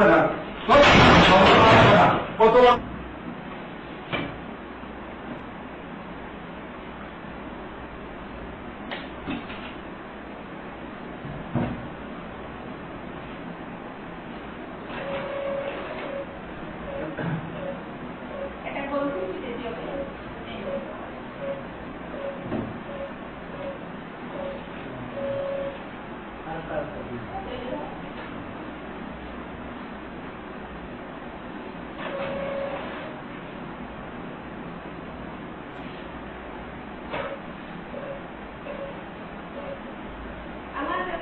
হবে না কত হবে না কত এটা বলছি দিতে হবে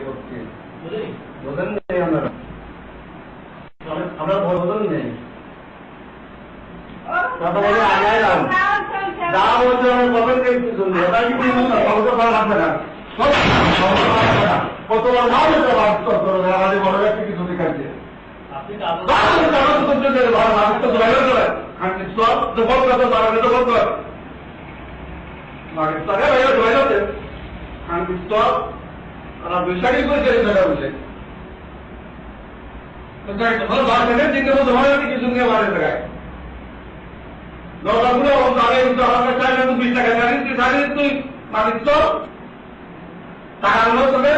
করছি? বোঝেন নেই আমরা। আমরা কথা বলে আগায় যা বলছে আমি বলেন কে কি ওটা কি কোনো কত ভালো না। কত না হতে বাধ্য করে আমাদের বড় ব্যক্তি কিছু দেখাচ্ছে আপনি তো যে করে তো ভালো বাদ থেকে চিন্তা তো ধরে কিছু নিয়ে দরকারগুলো তাহলে কিন্তু আমাকে চাই তুই বিশ টাকা জানিস তুই জানিস তুই মানিস তো? টাকা আনলো তোকে।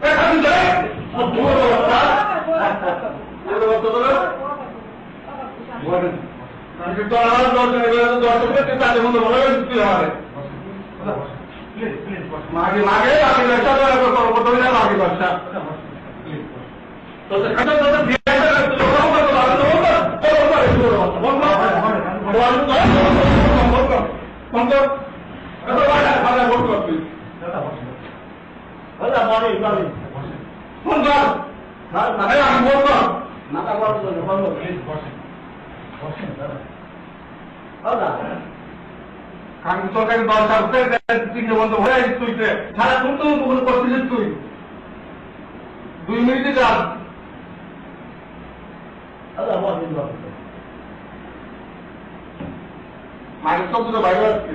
টাকা করে তুই তাদের মতো ভালো আমারে মাগে মাগে আমি ব্যবসা করে করব তুমি না মাগে ব্যবসা তো সেখানে তো দিয়ে তুই ওরকম করে ভালো তো বল বল বল দূর অবস্থা বল বল বল বল বল ফোন কর এত বাড়া বাড়া ফোন কর তুই হ্যাঁ বাড়ি বাড়ি ফোন কর আরে আমি ফোন কর মাথা বড় করে বন্ধ হ্যাঁ আছিস তুই সারা তুই তো মুখে করছিস তুই দুই মিনিটে যা সব দুটো বাইরে আসছে